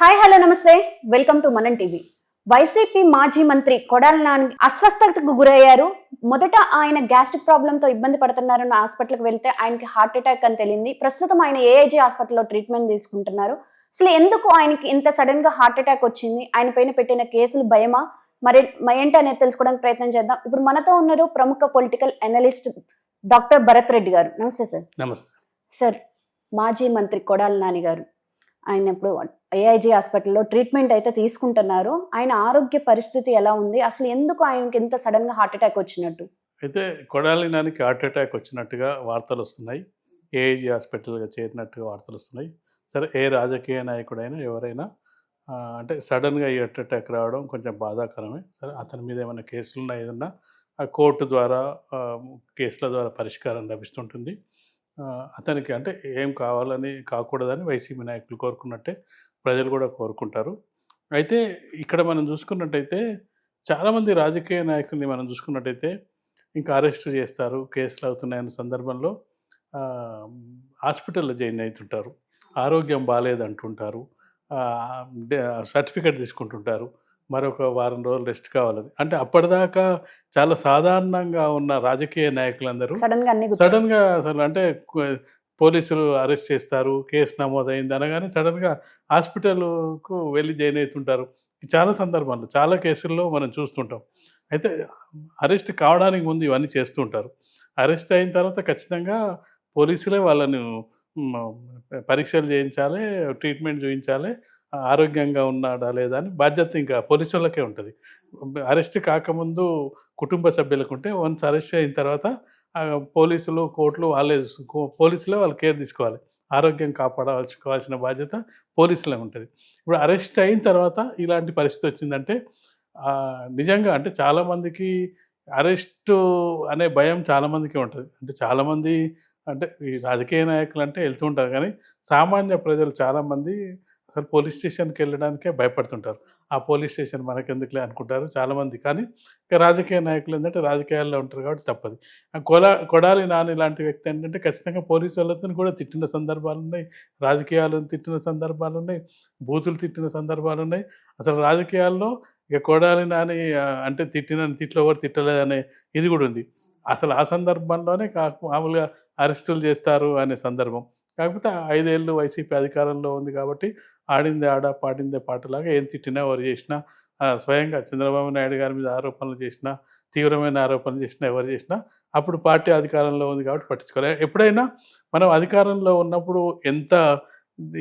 Hi hello namaste. Welcome to Manan TV. YCP మాజీ మంత్రి కొడాలి నాని అస్వస్థతకు గురయ్యారు. మొదట ఆయన గ్యాస్ట్రిక్ ప్రాబ్లంతో ఇబ్బంది పడుతున్నారన్న హాస్పిటల్కి వెళ్తే ఆయనకి హార్ట్ అటాక్ అని తెలియంది ప్రస్తుతం ఆయన ఏఐజీ హాస్పిటల్లో ట్రీట్మెంట్ తీసుకుంటున్నారు. అసలు ఎందుకు ఆయనకి ఇంత సడన్గా హార్ట్ అటాక్ వచ్చింది? ఆయన పైన పెట్టిన కేసులు భయమా? మరి ఏంటి అనేది తెలుసుకోవడానికి ప్రయత్నం చేద్దాం. ఇప్పుడు మనతో ఉన్నారు ప్రముఖ political analyst doctor Bharat Reddy garu. Namaste sir. నమస్తే. సార్ మాజీ మంత్రి కొడాలి నాని గారు. ఆయన ఇప్పుడు ఏఐజీ హాస్పిటల్లో ట్రీట్మెంట్ అయితే తీసుకుంటున్నారు. ఆయన ఆరోగ్య పరిస్థితి ఎలా ఉంది? అసలు ఎందుకు ఆయనకి ఇంత సడన్గా హార్ట్ అటాక్ వచ్చినట్టు? అయితే కొడాలి నానికి హార్ట్ అటాక్ వచ్చినట్టుగా వార్తలు వస్తున్నాయి. ఏఐజీ హాస్పిటల్గా చేరినట్టుగా వార్తలు వస్తున్నాయి. సరే ఏ రాజకీయ నాయకుడైనా ఎవరైనా అంటే సడన్గా ఈ హార్ట్ అటాక్ రావడం కొంచెం బాధాకరమే. సరే అతని మీద ఏమైనా కేసులు ఉన్నా ఏదన్నా కోర్టు ద్వారా కేసుల ద్వారా పరిష్కారం లభిస్తుంటుంది. అతనికి అంటే ఏం కావాలని కాకూడదని వైసీపీ నాయకులు కోరుకున్నట్టే ప్రజలు కూడా కోరుకుంటారు. అయితే ఇక్కడ మనం చూసుకున్నట్టయితే చాలామంది రాజకీయ నాయకుల్ని మనం చూసుకున్నట్టయితే ఇంకా అరెస్ట్ చేస్తారు కేసులు అవుతున్నాయన్న సందర్భంలో హాస్పిటల్లో జాయిన్ అవుతుంటారు. ఆరోగ్యం బాగాలేదంటుంటారు సర్టిఫికేట్ తీసుకుంటుంటారు. మరొక వారం రోజులు రెస్ట్ కావాలని అంటే అప్పటిదాకా చాలా సాధారణంగా ఉన్న రాజకీయ నాయకులందరూ సడన్గా అసలు అంటే పోలీసులు అరెస్ట్ చేస్తారు కేసు నమోదైంది అనగానే సడన్గా హాస్పిటల్కు వెళ్ళి జాయిన్ అవుతుంటారు చాలా సందర్భాల్లో చాలా కేసుల్లో మనం చూస్తుంటాం. అయితే అరెస్ట్ కావడానికి ముందు ఇవన్నీ చేస్తుంటారు. అరెస్ట్ అయిన తర్వాత ఖచ్చితంగా పోలీసులే వాళ్ళని పరీక్షలు చేయించాలి ట్రీట్మెంట్ చూపించాలి ఆరోగ్యంగా ఉన్నాడా లేదా అని బాధ్యత ఇంకా పోలీసులకే ఉంటుంది. అరెస్ట్ కాకముందు కుటుంబ సభ్యులకు ఉంటే వన్స్ అరెస్ట్ అయిన తర్వాత పోలీసులు కోర్టులు వాళ్ళే కో- పోలీసులే వాళ్ళు కేర్ తీసుకోవాలి. ఆరోగ్యం కాపాడాల్సుకోవాల్సిన బాధ్యత పోలీసులే ఉంటుంది. ఇప్పుడు అరెస్ట్ అయిన తర్వాత ఇలాంటి పరిస్థితి వచ్చిందంటే నిజంగా అంటే చాలామందికి అరెస్ట్ అనే భయం చాలామందికి ఉంటుంది. అంటే చాలామంది అంటే ఈ రాజకీయ నాయకులు అంటే వెళ్తూ ఉంటారు కానీ సామాన్య ప్రజలు చాలామంది అసలు పోలీస్ స్టేషన్కి వెళ్ళడానికే భయపడుతుంటారు. ఆ పోలీస్ స్టేషన్ మనకెందుకులే అనుకుంటారు చాలామంది. కానీ ఇక రాజకీయ నాయకులు ఏంటంటే రాజకీయాల్లో ఉంటారు కాబట్టి తప్పదు. ఆ కొలా కొడాలి నాని లాంటి వ్యక్తి ఏంటంటే ఖచ్చితంగా పోలీసు వాళ్ళతో కూడా తిట్టిన సందర్భాలు ఉన్నాయి. రాజకీయాలను తిట్టిన సందర్భాలు ఉన్నాయి. బూతులు తిట్టిన సందర్భాలు ఉన్నాయి. అసలు రాజకీయాల్లో ఇక కొడాలి నాని అంటే తిట్టిన తిట్లు ఎవరు తిట్టలేదనే ఇది కూడా ఉంది. అసలు ఆ సందర్భంలోనే కా మామూలుగా అరెస్టులు చేస్తారు అనే సందర్భం. కాకపోతే ఐదేళ్ళు వైసీపీ అధికారంలో ఉంది కాబట్టి ఆడిందే ఆడ పాడిందే పాటలాగా ఏం తిట్టినా ఎవరు చేసినా స్వయంగా చంద్రబాబు నాయుడు గారి మీద ఆరోపణలు చేసినా తీవ్రమైన ఆరోపణలు చేసినా ఎవరు చేసినా అప్పుడు పార్టీ అధికారంలో ఉంది కాబట్టి పట్టించుకోలేదు ఎప్పుడైనా మనం అధికారంలో ఉన్నప్పుడు ఎంత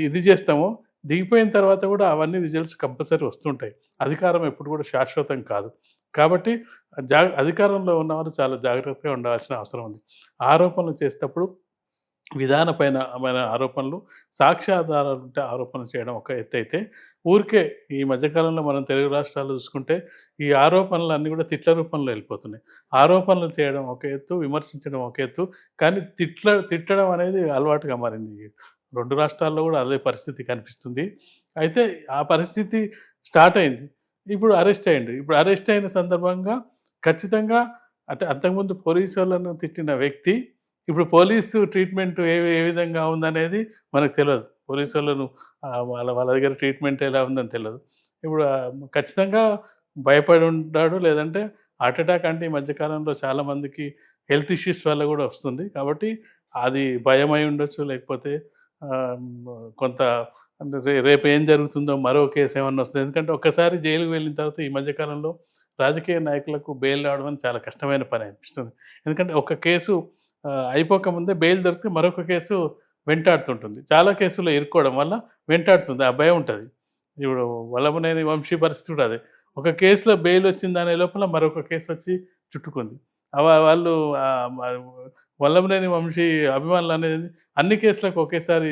ఇది చేస్తామో దిగిపోయిన తర్వాత కూడా అవన్నీ రిజల్ట్స్ కంపల్సరీ వస్తుంటాయి. అధికారం ఎప్పుడు కూడా శాశ్వతం కాదు. కాబట్టి జా అధికారంలో ఉన్నవారు చాలా జాగ్రత్తగా ఉండాల్సిన అవసరం ఉంది. ఆరోపణలు చేసేటప్పుడు విధానపైన మన ఆరోపణలు సాక్ష్యాధారాలు ఉంటే ఆరోపణలు చేయడం ఒక ఎత్తు అయితే ఊరికే ఈ మధ్యకాలంలో మనం తెలుగు రాష్ట్రాలు చూసుకుంటే ఈ ఆరోపణలు అన్నీ కూడా తిట్ల రూపంలో వెళ్ళిపోతున్నాయి. ఆరోపణలు చేయడం ఒక ఎత్తు విమర్శించడం ఒక ఎత్తు కానీ తిట్ల తిట్టడం అనేది అలవాటుగా మారింది. రెండు రాష్ట్రాల్లో కూడా అదే పరిస్థితి కనిపిస్తుంది. అయితే ఆ పరిస్థితి స్టార్ట్ అయింది. ఇప్పుడు అరెస్ట్ అయ్యిండు ఇప్పుడు అరెస్ట్ అయిన సందర్భంగా ఖచ్చితంగా అంటే అంతకుముందు పోలీసు వాళ్ళను తిట్టిన వ్యక్తి ఇప్పుడు పోలీసు ట్రీట్మెంట్ ఏ ఏ విధంగా ఉందనేది మనకు తెలియదు పోలీసు వాళ్ళను వాళ్ళ వాళ్ళ దగ్గర ట్రీట్మెంట్ ఎలా ఉందని తెలియదు ఇప్పుడు ఖచ్చితంగా భయపడి ఉంటాడు లేదంటే హార్ట్ అటాక్ అంటే ఈ మధ్యకాలంలో చాలామందికి హెల్త్ ఇష్యూస్ వల్ల కూడా వస్తుంది. కాబట్టి అది భయమై ఉండొచ్చు లేకపోతే కొంత అంటే రే రేపు ఏం జరుగుతుందో మరో కేసు ఏమన్నా వస్తుంది. ఎందుకంటే ఒక్కసారి జైలుకు వెళ్ళిన తర్వాత ఈ మధ్యకాలంలో రాజకీయ నాయకులకు బెయిల్ రావడం చాలా కష్టమైన పని అనిపిస్తుంది. ఎందుకంటే ఒక కేసు అయిపోకముందే బెయిల్ దొరికితే మరొక కేసు వెంటాడుతుంటుంది. చాలా కేసుల్లో ఇరుక్కోవడం వల్ల వెంటాడుతుంది. ఆ భయం ఉంటుంది. ఇప్పుడు వల్లభనేని వంశీ పరిస్థితి కూడా అదే. ఒక కేసులో బెయిల్ వచ్చింది అనే లోపల మరొక కేసు వచ్చి చుట్టుకుంది. అవ- వాళ్ళు వల్లభనేని వంశీ అభిమానులు అనేది అన్ని కేసులకు ఒకేసారి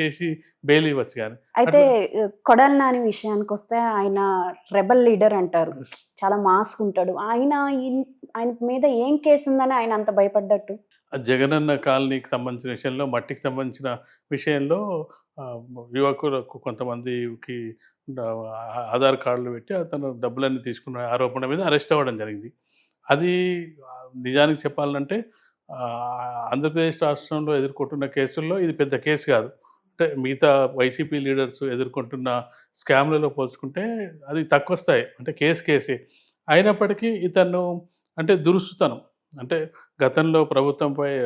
చేసి బెయిల్ ఇవ్వచ్చు కానీ. అయితే కొడాలి నాని విషయానికి వస్తే ఆయన రెబల్ లీడర్ అంటారు. చాలా మాస్క్ ఉంటాడు. ఆయన ఆయన మీద ఏం కేసు ఉందని ఆయన అంత భయపడ్డట్టు? జగనన్న కాలనీకి సంబంధించిన విషయంలో మట్టికి సంబంధించిన విషయంలో యువకులకు కొంతమందికి ఆధార్ కార్డులు పెట్టి అతను డబ్బులన్నీ తీసుకున్న ఆరోపణ మీద అరెస్ట్ అవ్వడం జరిగింది. అది నిజానికి చెప్పాలంటే ఆంధ్రప్రదేశ్ రాష్ట్రంలో ఎదుర్కొంటున్న కేసుల్లో ఇది పెద్ద కేసు కాదు. అంటే మిగతా వైసీపీ లీడర్స్ ఎదుర్కొంటున్న స్కామ్లలో పోల్చుకుంటే అది తక్కువ స్థాయి. అంటే కేసు కేసే. అయినప్పటికీ ఇతను అంటే దురుసుతనం. అంటే గతంలో ప్రభుత్వంపై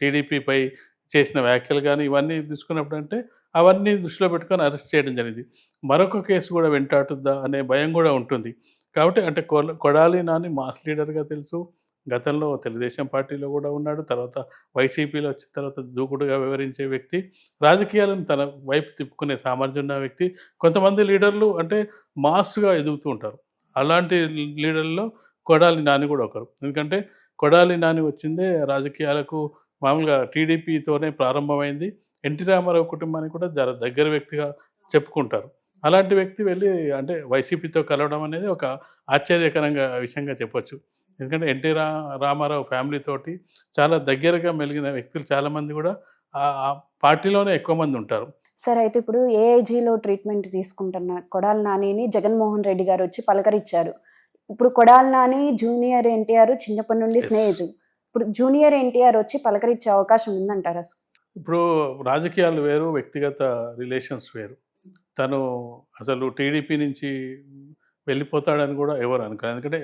టీడీపీపై చేసిన వ్యాఖ్యలు కానీ ఇవన్నీ తీసుకున్నప్పుడు అంటే అవన్నీ దృష్టిలో పెట్టుకొని అరెస్ట్ చేయడం జరిగింది. మరొక కేసు కూడా వెంటాడుతుందా అనే భయం కూడా ఉంటుంది. కాబట్టి అంటే కొల- కొడాలి నాని మాస్ లీడర్గా తెలుసు. గతంలో తెలుగుదేశం పార్టీలో కూడా ఉన్నాడు. తర్వాత వైసీపీలో వచ్చిన తర్వాత దూకుడుగా వివరించే వ్యక్తి. రాజకీయాలను తన వైపు తిప్పుకునే సామర్థ్యం ఉన్న వ్యక్తి. కొంతమంది లీడర్లు అంటే మాస్గా ఎదుగుతూ ఉంటారు. అలాంటి లీడర్లో కొడాలి నాని కూడా ఒకరు. ఎందుకంటే కొడాలి నాని వచ్చిందే రాజకీయాలకు మామూలుగా టీడీపీతోనే ప్రారంభమైంది. ఎన్టీ రామారావు కుటుంబానికి కూడా జర దగ్గర వ్యక్తిగా చెప్పుకుంటారు. అలాంటి వ్యక్తి వెళ్ళి అంటే వైసీపీతో కలవడం అనేది ఒక ఆశ్చర్యకరంగా విషయంగా చెప్పొచ్చు. ఎందుకంటే ఎన్టీ రా రామారావు ఫ్యామిలీతోటి చాలా దగ్గరగా మెలిగిన వ్యక్తులు చాలామంది కూడా ఆ ఆ పార్టీలోనే ఎక్కువ మంది ఉంటారు. సార్ అయితే ఇప్పుడు ఏఐజీలో ట్రీట్మెంట్ తీసుకుంటున్న కొడాల నానిని జగన్మోహన్ రెడ్డి గారు వచ్చి పలకరించారు. ఇప్పుడు కొడాల నాని జూనియర్ ఎన్టీఆర్ చిన్నప్పటి నుండి Yes. స్నేహితులు ఇప్పుడు జూనియర్ ఎన్టీఆర్ వచ్చి పలకరించే అవకాశం ఉందంటారా? సార్ ఇప్పుడు రాజకీయాలు వేరు వ్యక్తిగత రిలేషన్స్ వేరు. తను అసలు టీడీపీ నుంచి వెళ్ళిపోతాడని కూడా ఎవరు అనుకోరు. ఎందుకంటే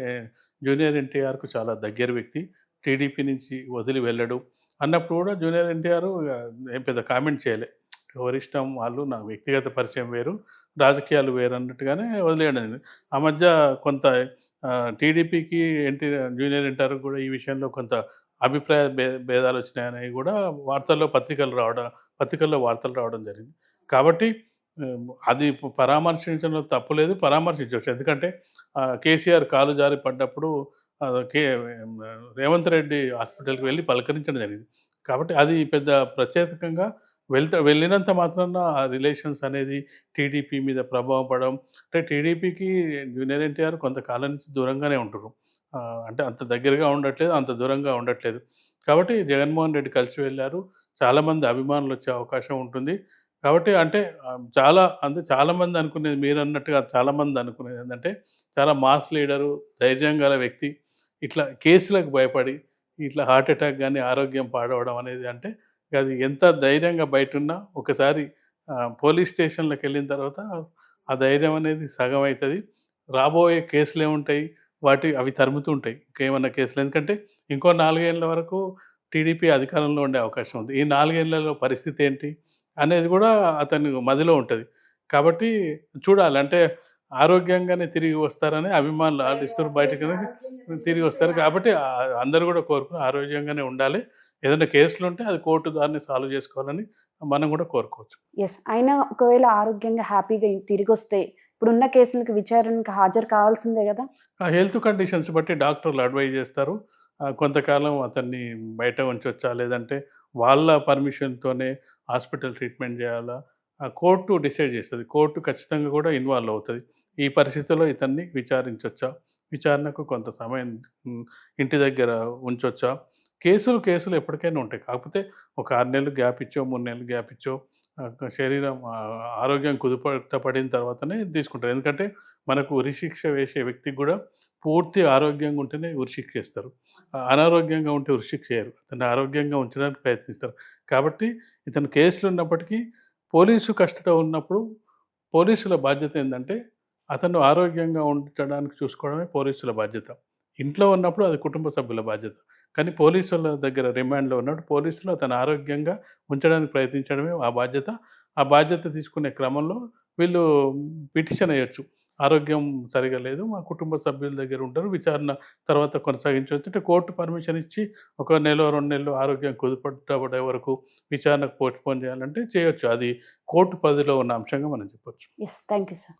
జూనియర్ ఎన్టీఆర్కు చాలా దగ్గర వ్యక్తి. టీడీపీ నుంచి వదిలి వెళ్ళడు. అన్నప్పుడు కూడా జూనియర్ ఎన్టీఆర్ ఏం పెద్ద కామెంట్ చేయలే. ఎవరిష్టం వాళ్ళు నా వ్యక్తిగత పరిచయం వేరు రాజకీయాలు వేరు అన్నట్టుగానే వదిలేయడం. ఆ మధ్య కొంత టీడీపీకి ఎన్టీ జూనియర్ ఎన్టీఆర్ కూడా ఈ విషయంలో కొంత అభిప్రాయ భేదాలు వచ్చినాయని కూడా వార్తల్లో పత్రికలు రావడం పత్రికల్లో వార్తలు రావడం జరిగింది. కాబట్టి అది పరామర్శించడంలో తప్పులేదు పరామర్శించవచ్చు. ఎందుకంటే కేసీఆర్ కాలు జారి పడ్డప్పుడు కే రేవంత్ రెడ్డి హాస్పిటల్కి వెళ్ళి పలకరించడం జరిగింది. కాబట్టి అది పెద్ద ప్రత్యేకంగా వెళ్తా వెళ్ళినంత మాత్రాన ఆ రిలేషన్స్ అనేది టీడీపీ మీద ప్రభావం పడడం అంటే టీడీపీకి జూనియర్ ఎన్టీఆర్ కొంతకాలం నుంచి దూరంగానే ఉంటారు అంటే అంత దగ్గరగా ఉండట్లేదు అంత దూరంగా ఉండట్లేదు. కాబట్టి జగన్మోహన్ రెడ్డి కలిసి వెళ్ళారు. చాలామంది అభిమానులు వచ్చే అవకాశం ఉంటుంది. కాబట్టి అంటే చాలా అంటే చాలామంది అనుకునేది మీరు అన్నట్టుగా చాలామంది అనుకునేది ఏంటంటే చాలా మాస్ లీడరు ధైర్యం గల వ్యక్తి ఇట్లా కేసులకు భయపడి ఇట్లా హార్ట్ అటాక్ కానీ ఆరోగ్యం పాడవడం అనేది అంటే అది ఎంత ధైర్యంగా బయట ఉన్నా ఒకసారి పోలీస్ స్టేషన్లకు వెళ్ళిన తర్వాత ఆ ధైర్యం అనేది సగం అవుతుంది. రాబోయే కేసులు ఏముంటాయి? వాటి అవి తరుముతూ ఉంటాయి. ఇంకేమన్నా కేసులు? ఎందుకంటే ఇంకో నాలుగేళ్ళ వరకు టీడీపీ అధికారంలో ఉండే అవకాశం ఉంది. ఈ నాలుగేళ్ళలో పరిస్థితి ఏంటి? అనేది కూడా అతని మదిలో ఉంటుంది. కాబట్టి చూడాలి. అంటే ఆరోగ్యంగానే తిరిగి వస్తారని అభిమానులు ఆడిస్తారు బయటకు తిరిగి వస్తారు కాబట్టి అందరూ కూడా కోరుకుని ఆరోగ్యంగానే ఉండాలి. ఏదైనా కేసులు ఉంటే అది కోర్టు దాన్ని సాల్వ్ చేసుకోవాలని మనం కూడా కోరుకోవచ్చు. ఎస్ అయినా ఒకవేళ ఆరోగ్యంగా హ్యాపీగా తిరిగి వస్తే ఇప్పుడున్న కేసులకు విచారణకు హాజరు కావాల్సిందే కదా? ఆ హెల్త్ కండిషన్స్ బట్టి డాక్టర్లు అడ్వైజ్ చేస్తారు. కొంతకాలం అతన్ని బయట ఉంచొచ్చా? లేదంటే వాళ్ళ పర్మిషన్తోనే హాస్పిటల్ ట్రీట్మెంట్ చేయాలా? కోర్టు డిసైడ్ చేస్తుంది. కోర్టు ఖచ్చితంగా కూడా ఇన్వాల్వ్ అవుతుంది. ఈ పరిస్థితిలో ఇతన్ని విచారించవచ్చా విచారణకు కొంత సమయం ఇంటి దగ్గర ఉంచొచ్చా? కేసులు కేసులు ఎప్పటికైనా ఉంటాయి. కాకపోతే ఒక ఆరు నెలలు గ్యాప్ ఇచ్చో మూడు నెలలు గ్యాప్ ఇచ్చో శరీరం ఆరోగ్యం కుదుపట పడిన తర్వాతనే తీసుకుంటారు. ఎందుకంటే మనకు ఉరిశిక్ష వేసే వ్యక్తికి కూడా పూర్తి ఆరోగ్యంగా ఉంటేనే ఉరిశిక్ష చేస్తారు అనారోగ్యంగా ఉంటే ఉరిశిక్ష చేయరు అతన్ని ఆరోగ్యంగా ఉంచడానికి ప్రయత్నిస్తారు. కాబట్టి ఇతను కేసులు ఉన్నప్పటికీ పోలీసు కష్టడ ఉన్నప్పుడు పోలీసుల బాధ్యత ఏంటంటే అతను ఆరోగ్యంగా ఉంచడానికి చూసుకోవడమే పోలీసుల బాధ్యత. ఇంట్లో ఉన్నప్పుడు అది కుటుంబ సభ్యుల బాధ్యత. కానీ పోలీసుల దగ్గర రిమాండ్లో ఉన్నప్పుడు పోలీసులు అతను ఆరోగ్యంగా ఉంచడానికి ప్రయత్నించడమే ఆ బాధ్యత. ఆ బాధ్యత తీసుకునే క్రమంలో వీళ్ళు పిటిషన్ అయ్యొచ్చు ఆరోగ్యం సరిగా లేదు. మా కుటుంబ సభ్యుల దగ్గర ఉంటారు. విచారణ తర్వాత కొనసాగించవచ్చు. అంటే కోర్టు పర్మిషన్ ఇచ్చి ఒక నెల రెండు నెలలు ఆరోగ్యం కుదుపడే వరకు విచారణకు పోస్ట్ పోన్ చేయాలంటే చేయొచ్చు. అది కోర్టు పరిధిలో ఉన్న అంశంగా మనం చెప్పొచ్చు. Yes thank you sir